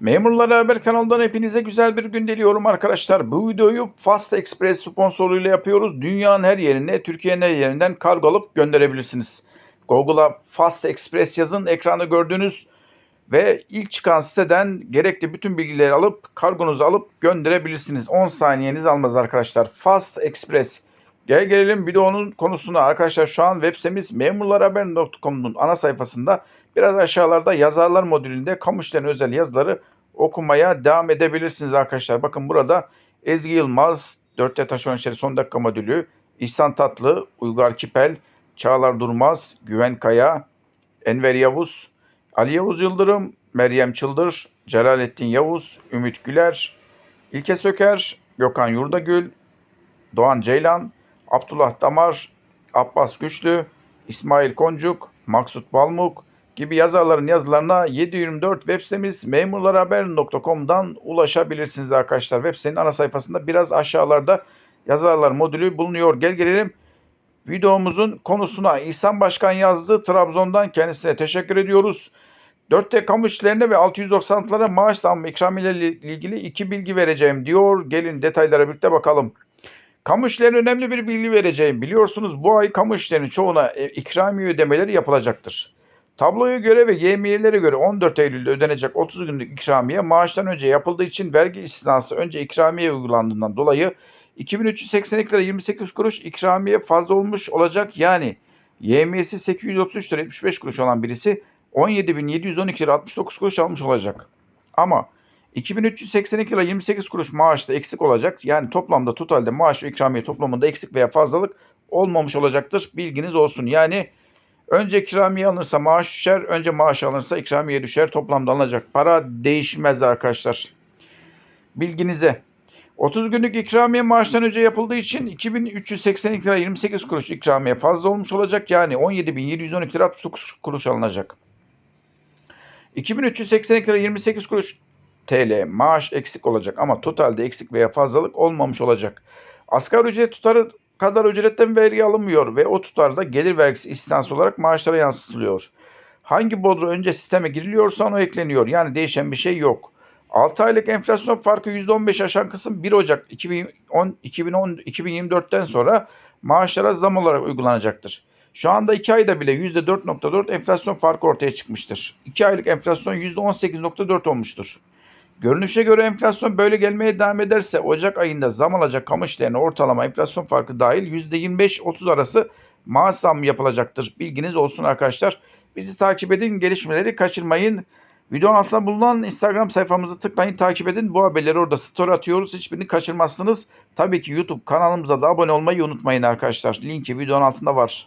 Memurlara Haber kanalından hepinize güzel bir gün diliyorum arkadaşlar. Bu videoyu Fast Express sponsorluğuyla yapıyoruz. Dünyanın her yerine, Türkiye'nin her yerinden kargo alıp gönderebilirsiniz. Google'a Fast Express yazın, ekranda gördüğünüz ve ilk çıkan siteden gerekli bütün bilgileri alıp kargonuzu alıp gönderebilirsiniz. 10 saniyeniz almaz arkadaşlar. Fast Express. Gel gelelim videonun konusuna arkadaşlar şu an web sitemiz memurlarhaber.com'un ana sayfasında biraz aşağılarda yazarlar modülünde kamusların özel yazıları okumaya devam edebilirsiniz arkadaşlar. Bakın burada Ezgi Yılmaz, 4 taşeron işleri son dakika modülü, İhsan Tatlı, Uygar Kipel, Çağlar Durmaz, Güven Kaya, Enver Yavuz, Ali Yavuz Yıldırım, Meryem Çıldır, Celalettin Yavuz, Ümit Güler, İlke Söker, Gökhan Yurdagül, Doğan Ceylan, Abdullah Damar, Abbas Güçlü, İsmail Koncuk, Maksut Balmuk gibi yazarların yazılarına 724 web sitemiz memurlarhaber.com'dan ulaşabilirsiniz arkadaşlar. Web sitenin ana sayfasında biraz aşağılarda yazarlar modülü bulunuyor. Gel gelelim videomuzun konusuna İhsan Başkan yazdı. Trabzon'dan kendisine teşekkür ediyoruz. 4T kamu işlerine ve 690'lara maaş zammı ikramiyle ilgili iki bilgi vereceğim diyor. Gelin detaylara birlikte bakalım. Kamu işlerine önemli bir bilgi vereceğim. Biliyorsunuz bu ay kamu işlerinin çoğuna e, ikramiye ödemeleri yapılacaktır. Tabloya göre ve YMY'lere göre 14 Eylül'de ödenecek 30 günlük ikramiye maaştan önce yapıldığı için vergi istisnası önce ikramiye uygulandığından dolayı 2382 lira 28 kuruş ikramiye fazla olmuş olacak. Yani YM'si 833 lira 75 kuruş olan birisi 17.712 lira 69 kuruş almış olacak. Ama 2382 lira 28 kuruş maaşta eksik olacak. Yani toplamda totalde maaş ve ikramiye toplamında eksik veya fazlalık olmamış olacaktır. Bilginiz olsun. Yani önce ikramiye alınırsa maaş düşer, önce maaş alınırsa ikramiye düşer. Toplamda alınacak para değişmez arkadaşlar. Bilginize. 30 günlük ikramiye maaştan önce yapıldığı için 2382 lira 28 kuruş ikramiye fazla olmuş olacak. Yani 17.712 lira 69 kuruş alınacak. 2382 lira 28 kuruş TL maaş eksik olacak ama totalde eksik veya fazlalık olmamış olacak. Asgari ücret tutarı kadar ücretten vergi alınmıyor ve o tutarda gelir vergisi istinası olarak maaşlara yansıtılıyor. Hangi bodro önce sisteme giriliyorsa ona ekleniyor. Yani değişen bir şey yok. 6 aylık enflasyon farkı %15 aşan kısım 1 Ocak 2010, 2010, 2024'ten sonra maaşlara zam olarak uygulanacaktır. Şu anda 2 ayda bile %4.4 enflasyon farkı ortaya çıkmıştır. 2 aylık enflasyon %18.4 olmuştur. Görünüşe göre enflasyon böyle gelmeye devam ederse Ocak ayında zam alacak kamu işlerine ortalama enflasyon farkı dahil %25-30 arası maaş zammı yapılacaktır. Bilginiz olsun arkadaşlar. Bizi takip edin, gelişmeleri kaçırmayın. Videonun altında bulunan Instagram sayfamızı tıklayın, takip edin. Bu haberleri orada story atıyoruz. Hiçbirini kaçırmazsınız. Tabii ki YouTube kanalımıza da abone olmayı unutmayın arkadaşlar. Linki videonun altında var.